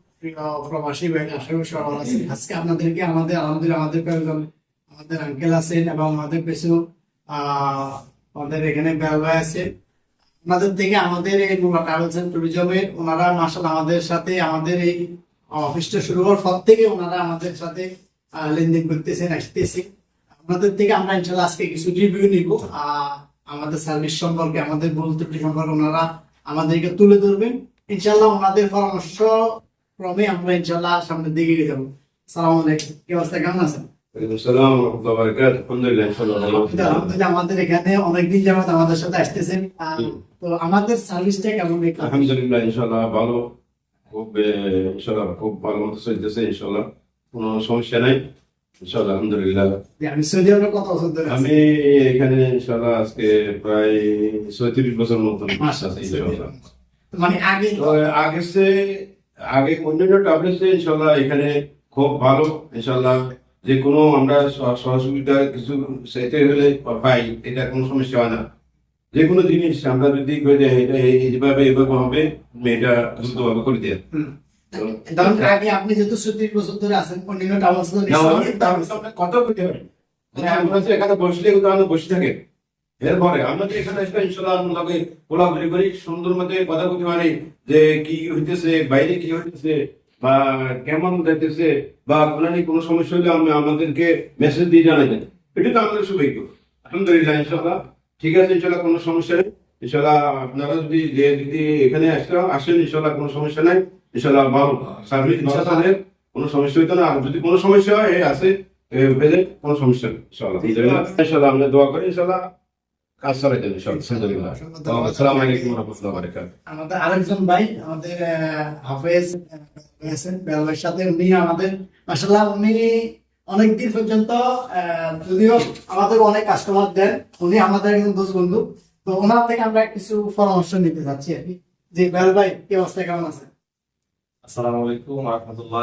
আমাদের সাথে, আমাদের এই অফিসটা শুরু হওয়ার পর থেকে ওনারা আমাদের সাথে লেনদেন করতেছেন, আসতেছে। আপনাদের থেকে আমরা ইনশাল্লাহ আজকে কিছু রিভিউ নিব। আমাদের সার্ভিস সম্পর্কে, আমাদের ত্রুটি সম্পর্কে ওনারা আমাদেরকে তুলে ধরবেন। ইনশাল্লাহ ওনাদের পরামর্শ ক্রমে আমরা ইনশাল্লাহ সামনের দিকে এগিয়ে যাব। সালাম আলাইকুম। কি অবস্থা? কেমন আছেন? আমাদের এখানে অনেকদিন যাবত আমাদের সাথে আসতেছেন। তো আমাদের সার্ভিসটা কেমন আলহামদুলিল্লাহ ইনশাআল্লাহ ভালো। খুব ভালো মতো চলতেছে ইনশাআল্লাহ। কোনো সমস্যা নাই। আলহামদুলিল্লাহ। আমি সৌদি আরবে কত বছর ধরে আমি এখানে আজকে প্রায় ছয়ত্রিশ বছর মতন মানে আগে আগে আগে অন্যান্য ট্রাভেলস ইনশাল্লাহ এখানে খুব ভালো ইনশাআল্লাহ যে কোনো আমরা সহযোগিতা কিছু সেতে হলে পাই এটা কোনো সমস্যা হয় না। যে কোনো জিনিস আমরা যদি করে দেয় এটা এই- এইভাবে এভাবে হবে এটা দ্রুতভাবে করে দেয় আগে আপনি যেহেতু সত্যি বছর ধরে আছেন কন্টিনিউ টাওয়ার্স কথা বলতে যে এখানে বসলে বসে থাকে। এরপরে আমরা যে এখানে একটা ইনশাল্লাহ আমরা লগে কোলাগুলি করি সুন্দর মতো কথা বলতে পারি যে কি হইতেছে বাইরে কি হইতেছে বা কেমন যাইতেছে বা আপনার কোনো সমস্যা হলে আমি আমাদেরকে মেসেজ দিয়ে জানাই দেন। এটা তো আমাদের সৌভাগ্য। আলহামদুলিল্লাহ ইনশাল্লাহ ঠিক আছে ইনশাল্লাহ কোনো সমস্যা নেই। ইনশাল্লাহ আপনারা যদি যে যদি এখানে আসতে আসেন ইনশাল্লাহ কোনো সমস্যা নাই। ইনশাল্লাহ ভালো সার্ভিস ইনশাল্লাহ কোনো সমস্যা হইতো না। আর যদি কোনো সমস্যা হয় এই আছে পেলে কোনো সমস্যা নেই ইনশাল্লাহ ইনশাল্লাহ আমরা দোয়া করি ইনশাল্লাহ আমাদের আরেকজন ভাই আমাদের হাফেজ বেলালের সাথে। উনি আমাদের মাসাল্লাহ উনি অনেকদিন পর্যন্ত যদিও আমাদের অনেক কাস্টমার দেন উনি আমাদের একজন দোষ বন্ধু। তো ওনার থেকে আমরা কিছু পরামর্শ নিতে চাচ্ছি আর কি। যে বেল ভাই কি অবস্থা কেমন আছে আসসালামু আলাইকুম রহমতুল্লাহ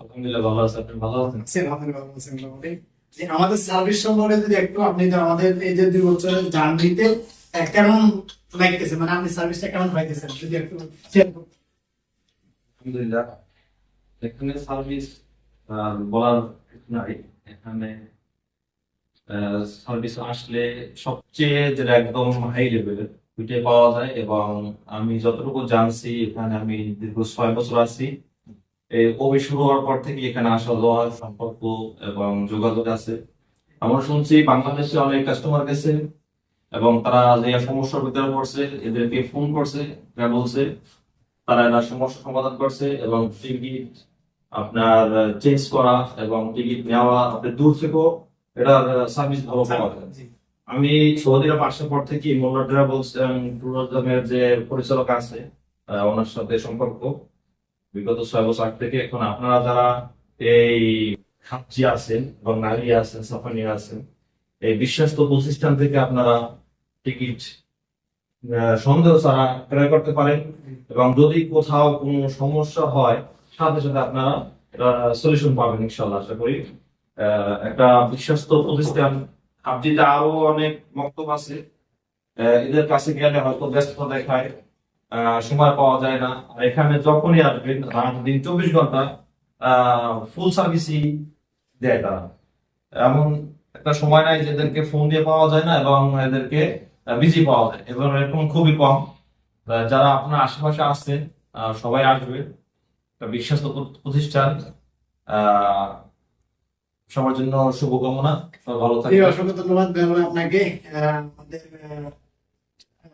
আলহামদুলিল্লাহ ভালো আছি। ভালো আছেন? ভালো। আমাদের সার্ভিস সম্পর্কে যদি একটু আপনি আমাদের এই যে দুই বছরের জার্নিতে কেমন লাগতেছে মানে আপনি সার্ভিসটা কেমন পাইতেছেন? যদি একটু আলহামদুলিল্লাহ, এখানে সার্ভিস বলার নাই। এখানে সার্ভিস আসলে সবচেয়ে যেটা একদম হাই লেভেলের ওইটাই পাওয়া যায় এবং আমি যতটুকু জানছি, এখানে আমি দীর্ঘ ছয় বছর আছি। কবি শুরু হওয়ার পর থেকে এখানে আসা যাওয়ার সম্পর্ক এবং যোগাযোগ আছে। আমরা শুনছি বাংলাদেশে অনেক কাস্টমার গেছে এবং তারা যে সমস্যার ভিতরে পড়ছে এদেরকে ফোন করছে ট্রাভেলসে তারা এরা সমস্যা সমাধান করছে এবং টিকিট আপনার চেঞ্জ করা এবং টিকিট নেওয়া আপনার দূর থেকেও এটার সার্ভিস ভালো পাওয়া যায়। আমি সৌদিরা আসার পর থেকে মোল্লা ট্রাভেলস ট্যুরিজমের যে পরিচালক আছে ওনার সাথে সম্পর্ক। বিগত ছয় বছর থেকে এখন আপনারা যারা এই খাপজি আছেন এবং নারী আছেন, সাফানি আছেন, এই বিশ্বস্ত প্রতিষ্ঠান থেকে আপনারা টিকিট সন্দেহ ছাড়া ক্রয় করতে পারেন এবং যদি কোথাও কোনো সমস্যা হয়, সাথে সাথে আপনারা সলিউশন পাবেন ইনশাল্লাহ আশা করি। একটা বিশ্বস্ত প্রতিষ্ঠান আপজিতে আরও অনেক বক্তব্য আছে। এদের কাছে গেলে হয়তো ব্যস্ততা দেখায়। সময় পাওয়া যায় না। আর এখানে যখনই আসবেন রাত দিন চব্বিশ ঘণ্টা ফুল সার্ভিসই দেয় তারা। এমন একটা সময় নাই যে এদেরকে ফোন দিয়ে পাওয়া যায় না এবং এদেরকে বিজি পাওয়া যায়। এবং এরকম খুবই কম। যারা আপনার আশেপাশে আসছেন সবাই আসবে। একটা বিশ্বস্ত প্র- প্রতিষ্ঠান। সবার জন্য শুভকামনা। ভালো জি, থাকবেন অসংখ্য ধন্যবাদ। আপনাকে আমাদের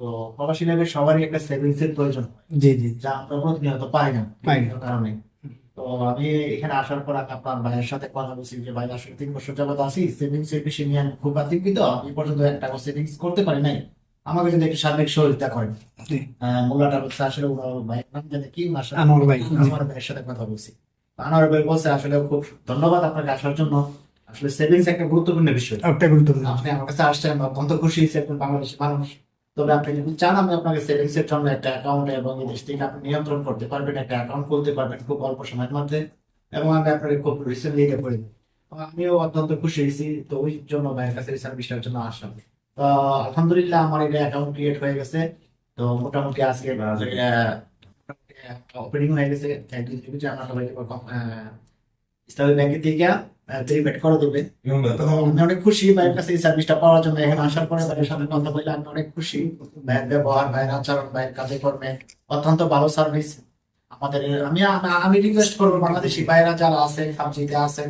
তো প্রবাসী লাইফে সবারই একটা সেভিংস এর প্রয়োজন জি জি যা আমরা প্রতিনিয়ত পাই না পাই না। কারণে। তো আমি এখানে আসার পর আপনার ভাইয়ের সাথে কথা বলছি যে ভাই আসলে তিন বছর যাবত আছি সেভিংস এর বিষয় নিয়ে আমি খুব আতঙ্কিত। আমি পর্যন্ত একটা সেভিংস করতে পারি নাই। আমাকে যদি একটু সার্বিক সহযোগিতা করেন। মোল্লাটা বলছে আসলে ওরা ভাই নাম জানি কি আনোয়ার ভাই। আনোয়ার ভাইয়ের সাথে কথা বলছি। আনোয়ার ভাই বলছে আসলে খুব ধন্যবাদ আপনাকে আসার জন্য। আসলে সেভিংস একটা গুরুত্বপূর্ণ বিষয়। একটা গুরুত্বপূর্ণ আপনি আমার কাছে আসছেন অত্যন্ত খুশি হয়েছে একজন বাংলাদেশের মানুষ। তবে আপনি যদি চান আমি আপনাকে সেভিংস এর জন্য একটা অ্যাকাউন্ট এবং এই দেশ থেকে আপনি নিয়ন্ত্রণ করতে পারবেন একটা অ্যাকাউন্ট খুলতে পারবেন খুব অল্প সময়ের মধ্যে এবং আমি আপনাকে খুব রিসেন্টলি এটা করে আমিও অত্যন্ত খুশি হয়েছি তো ওই জন্য ভাইয়ের কাছে এই সার্ভিসটার জন্য আসলাম। তো আলহামদুলিল্লাহ আমার এটা অ্যাকাউন্ট ক্রিয়েট হয়ে গেছে। তো মোটামুটি আজকে ওপেনিং হয়ে গেছে। ইসলামী ব্যাংকের থেকে পেমেন্ট করে দেবে আমি অনেক খুশি ভাইয়ের কাছে এই সার্ভিসটা পাওয়ার জন্য। এখানে আসার পরে ভাইয়ের সাথে কথা বলে আমি অনেক খুশি। ভাইয়ের ব্যবহার ভাইয়ের আচরণ ভাইয়ের কাজে কর্মে অত্যন্ত ভালো সার্ভিস আমাদের আমি আমি- রিকোয়েস্ট করব বাংলাদেশি ভাইয়েরা যারা আছে সাবজিতে আছেন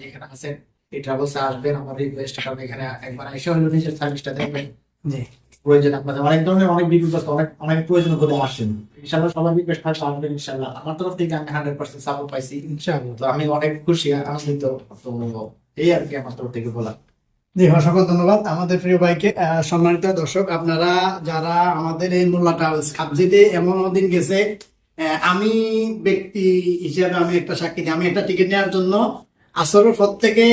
এখানে আছেন এই ট্রাভেলসে আসবেন। আমার রিকোয়েস্ট কারণ এখানে একবার এসে হলো নিজের সার্ভিসটা দেখবেন। জি। প্রয়োজন আপনাদের। অনেক ধরনের অনেক অনেক অনেক প্রয়োজন বলে আসছেন রিকোয়েস্ট থাকবে ইনশাল্লাহ আমার তরফ থেকে আমি হান্ড্রেড পার্সেন্ট সাপোর্ট পাইছি। ইনশাআল্লাহ। তো আমি অনেক খুশি আনন্দিত। তো এই আর কি আমার তরফ থেকে বলা জি অসংখ্য ধন্যবাদ আমাদের প্রিয় ভাইকে। সম্মানিত দর্শক আপনারা যারা আমাদের এই মোল্লা ট্রাভেলস খাবজিতে এমন দিন গেছে আমি ব্যক্তি হিসেবে আমি একটা সাক্ষী দিই। আমি একটা টিকিট নেওয়ার জন্য আসরের পর থেকে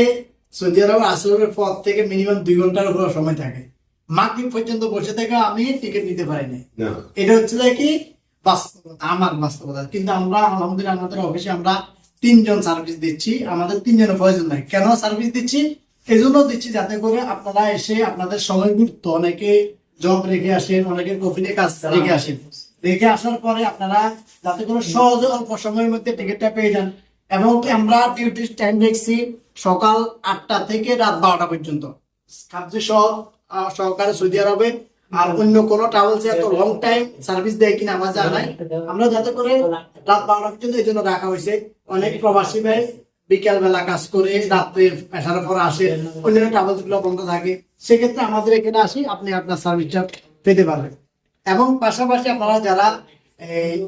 সৌদি আরব আসরের পর থেকে মিনিমাম দুই ঘণ্টার উপর সময় থাকে। মাগরিব পর্যন্ত বসে থেকে আমি টিকিট নিতে পারিনি। এটা হচ্ছে যে কি? বাস্তবতা আমার বাস্তবতা। কিন্তু আমরা আলহামদুলিল্লাহ আমাদের অফিসে আমরা তিনজন সার্ভিস দিচ্ছি। আমাদের তিনজনের প্রয়োজন নাই। কেন সার্ভিস দিচ্ছি? এই জন্য দিচ্ছি যাতে করে আপনারা এসে আপনাদের সময় গুরুত্ব অনেকে জব রেখে আসেন অনেকে কফিনে কাজ রেখে আসেন। রেখে আসার পরে আপনারা যাতে করে সহজে অল্প সময়ের মধ্যে টিকিটটা পেয়ে যান। এবং আমরা ডিউটি টাইম দেখছি সকাল আটটা থেকে রাত বারোটা পর্যন্ত। সহ আহ, সহকারে সৌদি আরবে আর অন্য কোনো ট্রাভেলস এত লং টাইম সার্ভিস দেয় কিনা আমার জানা নাই। আমরা যাতে করে রাত বারোটা পর্যন্ত এই জন্য রাখা হয়েছে। অনেক প্রবাসী ভাই বিকাল বেলা কাজ করে, রাত্রে পেশার পর আসে, অন্যান্য ট্রাভেলসগুলো বন্ধ থাকে। সেক্ষেত্রে আমাদের এখানে আসি, আপনি আপনার সার্ভিসটা পেতে পারবেন। এবং পাশাপাশি আপনারা যারা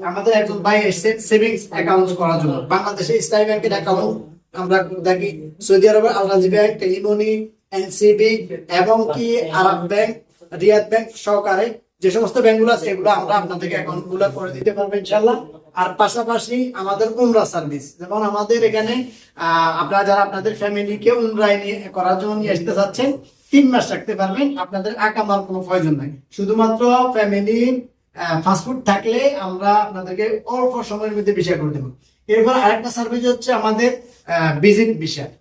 আমাদের একজন ভাই এসেছেন সেভিংস অ্যাকাউন্ট করার জন্য। বাংলাদেশে ইসলামী ব্যাংকের অ্যাকাউন্ট আমরা দেখি। সৌদি আরবের আলরাজি ব্যাংক টেলিমনি এনসিবি এবং কি আরব ব্যাংক, রিয়াদ ব্যাংক সহকারে যে সমস্ত ব্যাংকগুলো আছে, এগুলো আমরা আপনাদেরকে অ্যাকাউন্টগুলো করে দিতে পারব ইনশাল্লাহ আর পাশাপাশি আমাদের উমরা সার্ভিস, যেমন আমাদের এখানে আপনারা যারা আপনাদের ফ্যামিলিকে উমরায় নিয়ে করার জন্য নিয়ে আসতে চাচ্ছেন, তিন মাস রাখতে পারবেন, আপনাদের আকামার কোনো প্রয়োজন নাই। শুধুমাত্র ফ্যামিলি ফাস্টফুড থাকলে আমরা আপনাদেরকে অল্প সময়ের মধ্যে বিষয় করে দেবো। এরপর আরেকটা সার্ভিস হচ্ছে আমাদের ভিজিট বিষয়।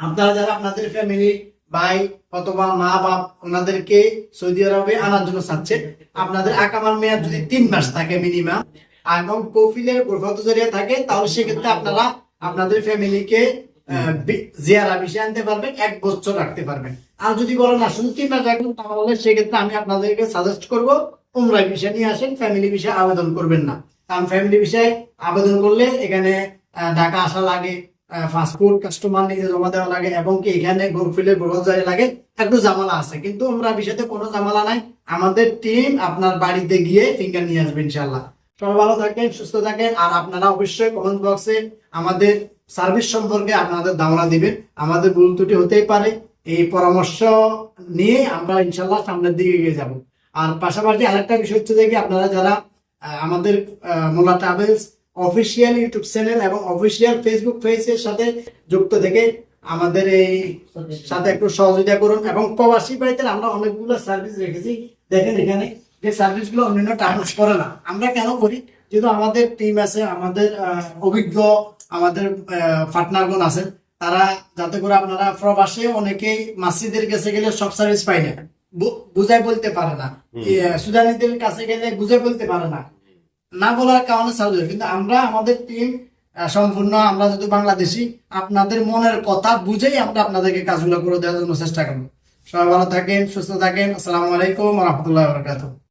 আপনারা যারা আপনাদের ফ্যামিলি ভাই অথবা মা বাপ ওনাদেরকে সৌদি আরবে আনার জন্য চাচ্ছেন আপনাদের আকামার মেয়াদ যদি তিন মাস থাকে মিনিমাম এবং কফিলের গোরফত জরিয়া থাকে, তাহলে সেক্ষেত্রে আপনারা আপনাদের ফ্যামিলিকে জিয়ারা বিষয় আনতে পারবেন, এক বছর রাখতে পারবেন। আর যদি বলেন না শুধু তিন মাস রাখবেন তাহলে সেক্ষেত্রে আমি আপনাদেরকে সাজেস্ট করব উমরাই বিষয় নিয়ে আসেন ফ্যামিলি বিষয়ে আবেদন করবেন না। কারণ ফ্যামিলি বিষয়ে আবেদন করলে এখানে ঢাকা আসা লাগে পাসপোর্ট কাস্টমার নিজে জমা দেওয়া লাগে এবং কি এখানে গোরফিলে গোরজারি লাগে, একটু জামালা আছে। কিন্তু আমরা বিষয়তে কোনো জামালা নাই। আমাদের টিম আপনার বাড়িতে গিয়ে ফিঙ্গার নিয়ে আসবে ইনশাল্লাহ সবাই ভালো থাকেন, সুস্থ থাকেন, আর আপনারা অবশ্যই কমেন্ট বক্সে আমাদের সার্ভিস সম্পর্কে আপনাদের ধারণা দিবেন। আমাদের ভুল ত্রুটি হতেই পারে। এই পরামর্শ নিয়ে আমরা ইনশাল্লাহ সামনের দিকে এগিয়ে যাব। আর পাশাপাশি আরেকটা বিষয় হচ্ছে যে আপনারা যারা আমাদের Molla travels official YouTube channel এবং অফিসিয়াল ফেসবুক পেজের সাথে যুক্ত থেকে আমাদের এই সাথে একটু সহযোগিতা করুন এবং প্রবাসী বাড়িতে আমরা অনেকগুলো সার্ভিস রেখেছি। দেখেন এখানে যে সার্ভিসগুলো অন্যান্য ট্রাভেলস করে না। আমরা কেন করি? যেহেতু আমাদের টিম আছে আমাদের অভিজ্ঞ আমাদের পার্টনারগণ আছেন তারা যাতে করে আপনারা প্রবাসে অনেকেই মাসিদের কাছে গেলে সব সার্ভিস পাই না। বুঝাই বলতে পারে না। সুদানিদের কাছে গেলে বুঝে বলতে পারে না। না বলার কারণে সার্ভিস কিন্তু আমরা, আমাদের টিম সম্পূর্ণ আমরা যেহেতু বাংলাদেশি, আপনাদের মনের কথা বুঝেই আমরা আপনাদেরকে কাজগুলো করে দেওয়ার জন্য চেষ্টা করব। সবাই ভালো থাকেন, সুস্থ থাকেন। আসসালামু আলাইকুম রহমতুল্লাহ বরকাত